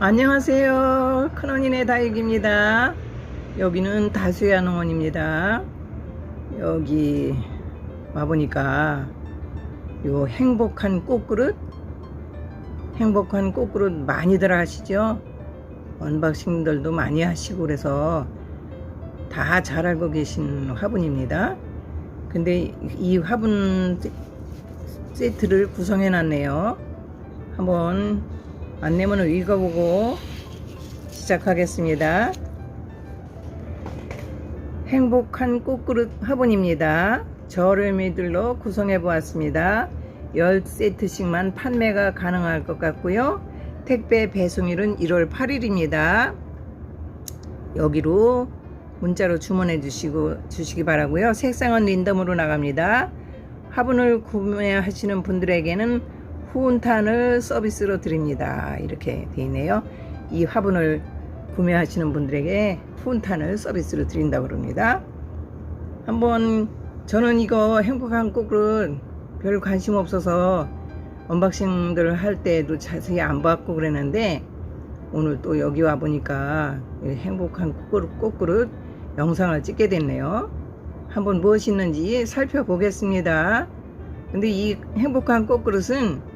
안녕하세요. 큰언니네 다육입니다. 여기는 다수야 농원입니다. 여기 와보니까 요 행복한 꽃그릇 행복한 꽃그릇 많이들 하시죠? 언박싱들도 많이 하시고 그래서 다 잘 알고 계신 화분입니다. 근데 이 화분 세트를 구성해 놨네요. 한번 안내문을 읽어보고 시작하겠습니다. 행복한 꽃그릇 화분입니다. 저렴이들로 구성해 보았습니다. 10세트씩만 판매가 가능할 것 같고요. 택배 배송일은 1월 8일입니다. 여기로 문자로 주문해 주시고 주시기 바라고요. 색상은 랜덤으로 나갑니다. 화분을 구매하시는 분들에게는 후운탄을 서비스로 드립니다. 이렇게 되어 있네요. 이 화분을 구매하시는 분들에게 후운탄을 서비스로 드린다고 그럽니다. 한번 저는 이거 행복한 꽃을 별 관심 없어서 언박싱들 할 때도 자세히 안 봤고 그랬는데 오늘 또 여기 와 보니까 이 행복한 꽃그릇, 꽃그릇 영상을 찍게 됐네요. 한번 무엇이 있는지 살펴보겠습니다. 근데 이 행복한 꽃그릇은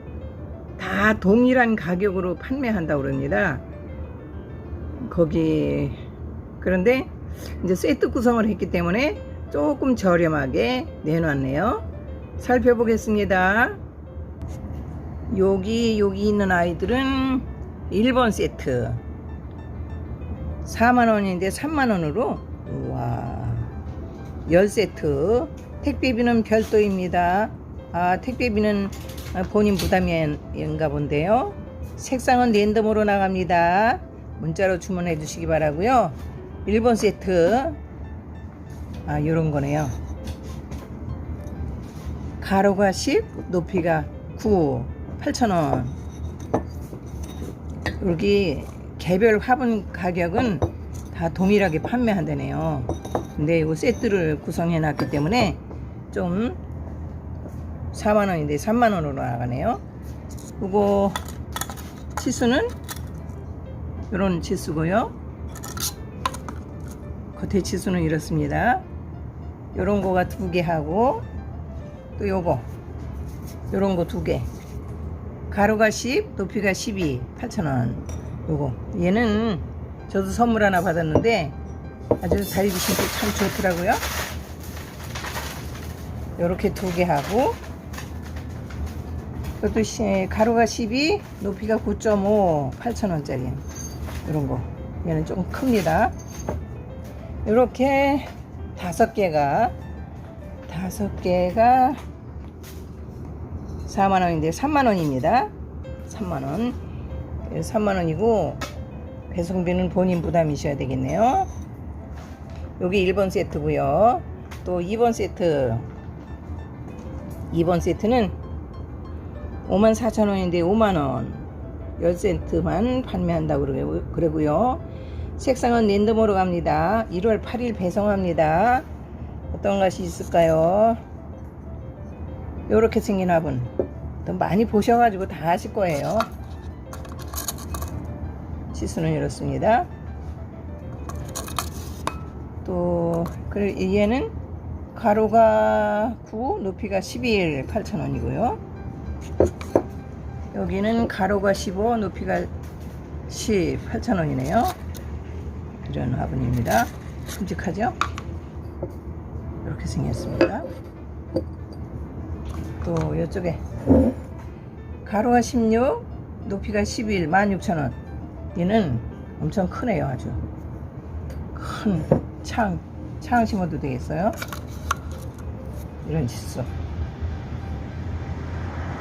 다 동일한 가격으로 판매한다고 그럽니다. 거기 그런데 이제 세트 구성을 했기 때문에 조금 저렴하게 내놨네요. 살펴보겠습니다. 여기 여기 있는 아이들은 1번 세트 4만원인데 3만원으로 우와 10세트 택배비는 별도입니다. 아 택배비는 본인 부담인가 본데요. 색상은 랜덤으로 나갑니다. 문자로 주문해 주시기 바라고요. 1번 세트 아 요런 거네요. 가로가 10, 높이가 9, 8,000원. 여기 개별 화분 가격은 다 동일하게 판매한다네요. 근데 이 세트를 구성해 놨기 때문에 좀 4만원인데 3만원으로 나가네요. 그리고 치수는 이런 치수고요. 겉에 치수는 이렇습니다. 요런 거가 두 개 하고 또 요거 요런 거 두 개. 가로가 10, 높이가 12, 8,000원. 요거. 얘는 저도 선물 하나 받았는데 아주 다리기 신기 참 좋더라고요. 요렇게 두 개 하고 이것도 시- 가로가 12, 높이가 9.5, 8,000원짜리. 이런 거. 얘는 좀 큽니다. 이렇게 다섯 개가 다섯 개가 4만 원인데 3만 원입니다. 3만 원. 3만 원이고 배송비는 본인 부담이셔야 되겠네요. 여기 1번 세트고요. 또 2번 세트. 2번 세트는 5만 4천 원인데 5만 원. 10센트만 판매한다고 그러고- 그러고요. 색상은 랜덤으로 갑니다. 1월 8일 배송합니다. 어떤 것이 있을까요? 요렇게 생긴 화분. 또 많이 보셔가지고 다 아실 거예요. 치수는 이렇습니다. 또, 그리고 얘는 가로가 9, 높이가 11, 8,000원이고요. 여기는 가로가 15, 높이가 10, 8,000원이네요. 이런 화분입니다. 큼직하죠? 이렇게 생겼습니다. 또 이쪽에 가로가 16, 높이가 11, 16,000원. 얘는 엄청 크네요, 아주. 큰 창, 창 심어도 되겠어요? 이런 짓어.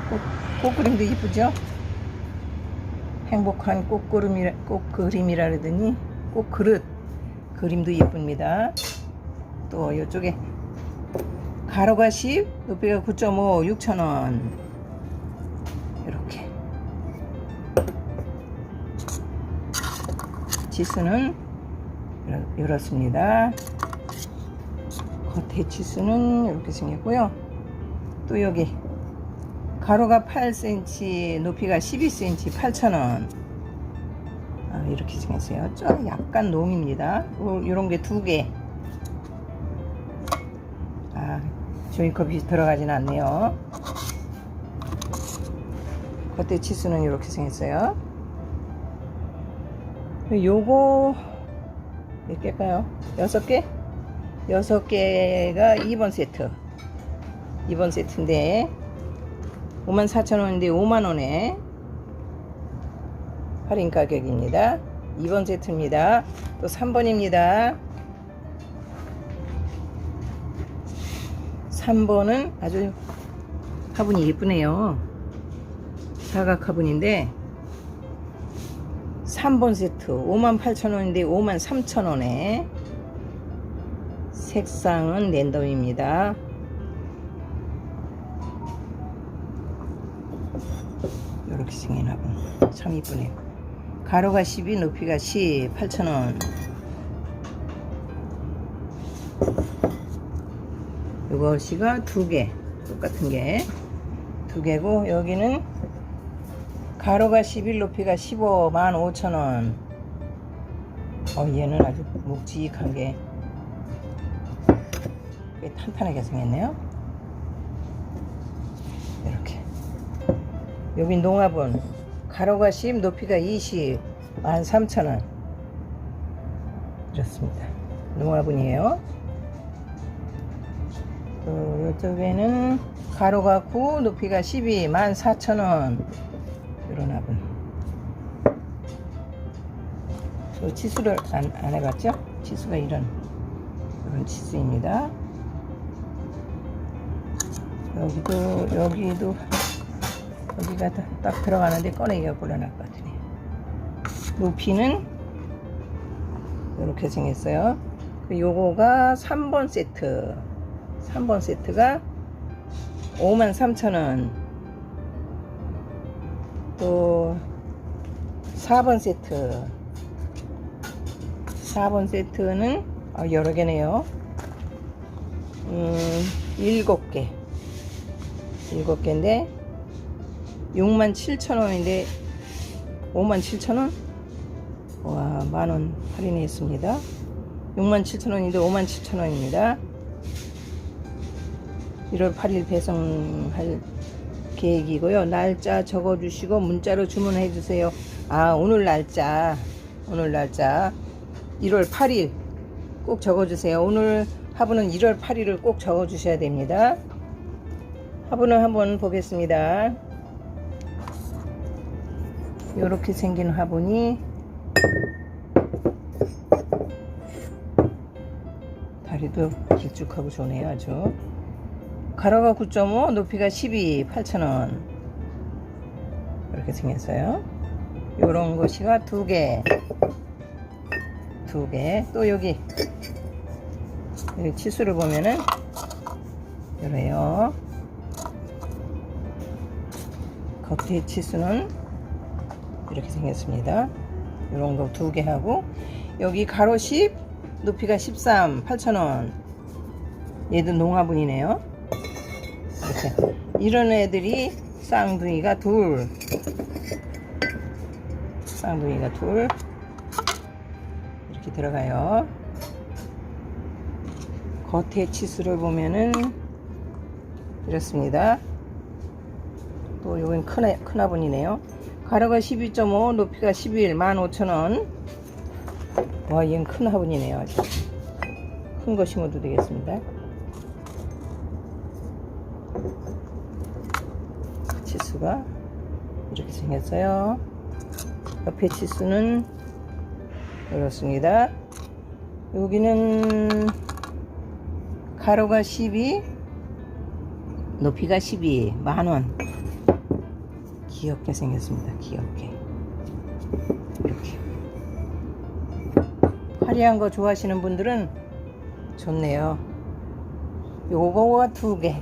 꽃, 꽃그림도 이쁘죠? 행복한 꽃그림이라, 꽃그림이라 그러더니 꽃그릇 그림도 예쁩니다. 또 이쪽에 가로가 10, 높이가 9.5, 6,000원. 이렇게. 지수는 이렇- 이렇습니다. 겉에 지수는 이렇게 생겼고요. 또 여기 가로가 8cm, 높이가 12cm, 8,000원. 아, 이렇게 생겼어요. 좀 약간 농입니다. 이런 게 두 개. 아, 종이컵이 들어가진 않네요. 겉에 치수는 이렇게 생겼어요. 요거 몇 개일까요? 여섯 개? 여섯 개가 2번 세트. 2번 세트인데 54,000원인데 5만원에 할인 가격입니다. 2번 세트입니다. 또 3번입니다. 3번은 아주 화분이 예쁘네요. 사각 화분인데 3번 세트 58,000원인데 53,000원에 색상은 랜덤입니다. 이렇게 생긴 화분 참 이쁘네요. 가로가 12, 높이가 10, 8,000원. 이것이가 두 개, 똑같은 게 두 개고 여기는 가로가 11, 높이가 15, 15,000원. 어, 얘는 아주 묵직한 게꽤 탄탄하게 생겼네요. 이렇게. 여기 농화분 가로가 10, 높이가 20, 13,000원. 이렇습니다. 농화분이에요. 또 이쪽에는 가로가 9, 높이가 12, 14,000원. 이런 화분. 또 치수를 안, 안 해봤죠? 치수가 이런 이런 치수입니다. 여기도 여기도 여기가 다- 딱 들어가는데 꺼내기가 곤란할 것 같으네 높이는 이렇게 생겼어요. 그 요거가 3번 세트. 3번 세트가 53,000원. 또 4번 세트. 4번 세트는 아, 여러 개네요. 음, 7개. 7개인데 67,000원인데 57,000원? 와, 만 원 할인했습니다. 67,000원인데 57,000원입니다. 1월 8일 배송할 계획이고요. 날짜 적어주시고 문자로 주문해 주세요. 아, 오늘 날짜. 오늘 날짜. 1월 8일 꼭 적어주세요. 오늘 화분은 1월 8일을 꼭 적어주셔야 됩니다. 화분을 한번 보겠습니다. 이렇게 생긴 화분이 다리도 길쭉하고 좋네요 아주. 가로가 9.5 높이가 12 8,000원. 이렇게 생겼어요. 요런 것이가 두개. 두 개. 또 여기. 여기 치수를 보면은 이래요. 겉에 치수는 이렇게 생겼습니다. 이런 거 두 개 하고 여기 가로 10 높이가 13 8,000원 얘도 농화분이네요. 이렇게 이런 애들이 쌍둥이가 둘 쌍둥이가 둘 이렇게 들어가요. 겉에 치수를 보면은 이렇습니다. 또 여긴 큰, 애- 큰 화분이네요. 가로가 12.5, 높이가 11, 15,000원. 와, 얘는 큰 화분이네요. 아주. 큰 거 심어도 되겠습니다. 치수가 이렇게 생겼어요. 옆에 치수는 이렇습니다. 여기는 가로가 12, 높이가 12, 만원. 귀엽게 생겼습니다. 귀엽게. 이렇게. 화려한 거 좋아하시는 분들은 좋네요. 요거가 두 개.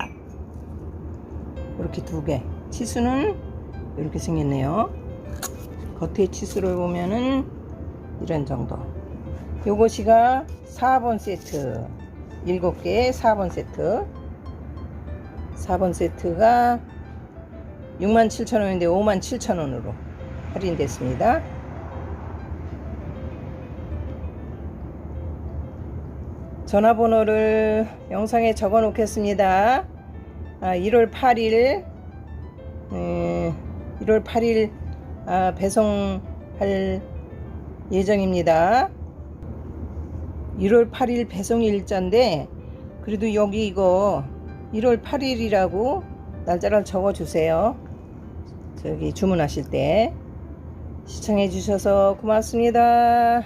이렇게 두 개. 치수는 이렇게 생겼네요. 겉에 치수를 보면은 이런 정도. 요것이가 4번 세트. 7개 4번 세트. 4번 세트가 67,000원인데 57,000원으로 할인됐습니다. 전화번호를 영상에 적어 놓겠습니다. 아, 1월 8일, 음, 1월 8일 아, 배송할 예정입니다. 1월 8일 배송 일자인데, 그래도 여기 이거 1월 8일이라고 날짜를 적어 주세요. 저기 주문하실 때. 시청해 주셔서 고맙습니다.